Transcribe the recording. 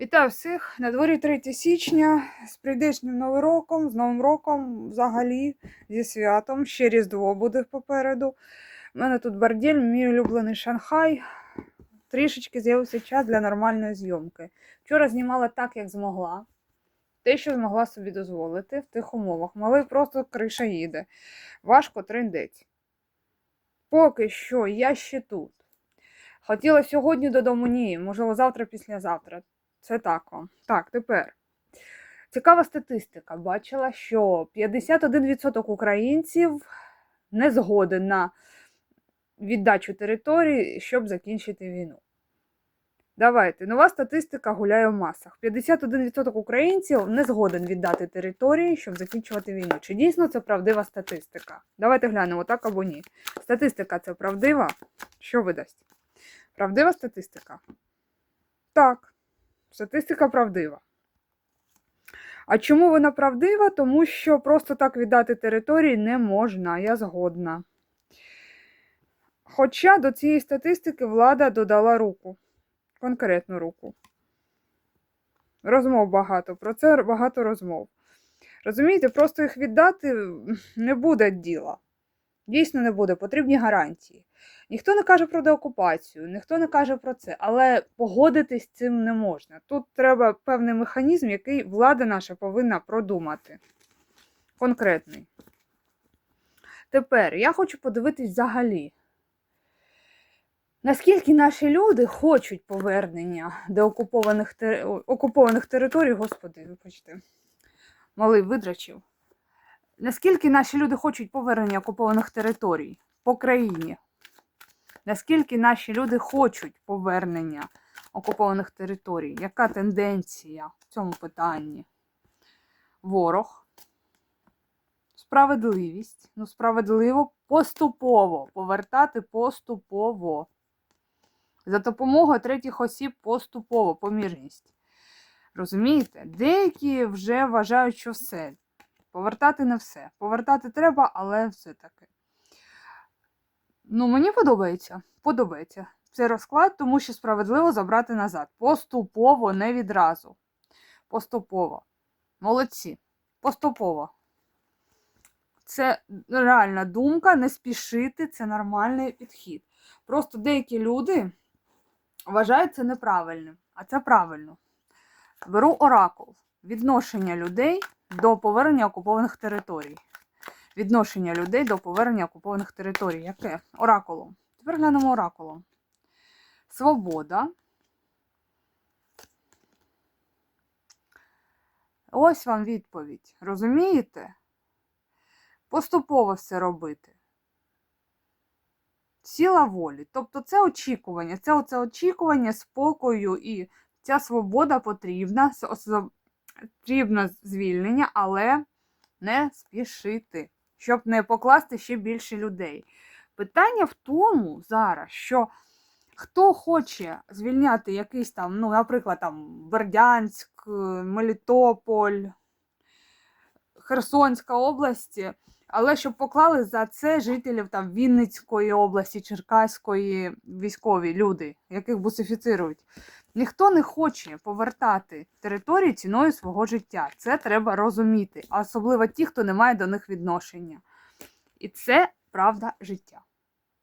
Вітаю всіх! На дворі 3 січня з прийдешнім новим роком, з Новим роком, взагалі, зі святом. Ще Різдво буде попереду. У мене тут бордель, мій улюблений Шанхай. Трішечки з'явився час для нормальної зйомки. Вчора знімала так, як змогла. Те, що змогла собі дозволити в тих умовах. Малий просто криша їде. Важко триндець. Поки що я ще тут. Хотіла сьогодні додому, ні, можливо, завтра, післязавтра. Це так. Так, тепер. Цікава статистика. Бачила, що 51% українців не згоден на віддачу території, щоб закінчити війну. Давайте, нова статистика гуляє в масах. 51% українців не згоден віддати території, щоб закінчувати війну. Чи дійсно це правдива статистика? Давайте глянемо, так або ні. Статистика це правдива? Що видасть? Правдива статистика? Так. Статистика правдива. А чому вона правдива? Тому що просто так віддати території не можна, я згодна. Хоча до цієї статистики влада додала руку, конкретну руку. Розмов багато, про це багато розмов. Розумієте, просто їх віддати не буде діла. Дійсно не буде, потрібні гарантії. Ніхто не каже про деокупацію, ніхто не каже про це, але погодитись з цим не можна. Тут треба певний механізм, який влада наша повинна продумати. Конкретний. Тепер я хочу подивитись взагалі, наскільки наші люди хочуть повернення деокупованих тери... окупованих територій, господи, вибачте, малий видрачив. Наскільки наші люди хочуть повернення окупованих територій по країні? Наскільки наші люди хочуть повернення окупованих територій? Яка тенденція в цьому питанні? Ворог, справедливість. Ну, справедливо поступово повертати поступово. За допомогою третіх осіб поступово, помірність. Розумієте? Деякі вже вважають, що все. Повертати не все. Повертати треба, але все-таки. Ну, мені подобається. Подобається цей розклад, тому що справедливо забрати назад. Поступово, не відразу. Поступово. Молодці. Поступово. Це реальна думка, не спішити, це нормальний підхід. Просто деякі люди вважають це неправильним, а це правильно. Беру оракул. Відношення людей до повернення окупованих територій. Відношення людей до повернення окупованих територій. Яке? Оракулом. Тепер глянемо оракулом. Свобода. Ось вам відповідь. Розумієте? Поступово все робити. Сила волі. Тобто це очікування. Це оце очікування спокою і ця свобода потрібна, потрібно звільнення, але не спішити, щоб не покласти ще більше людей. Питання в тому зараз, що хто хоче звільняти якийсь там, ну, наприклад, там Бердянськ, Мелітополь, Херсонська області, але щоб поклали за це жителів там Вінницької області, Черкаської військові люди, яких бусифіцирують. Ніхто не хоче повертати території ціною свого життя. Це треба розуміти, особливо ті, хто не має до них відношення. І це правда життя.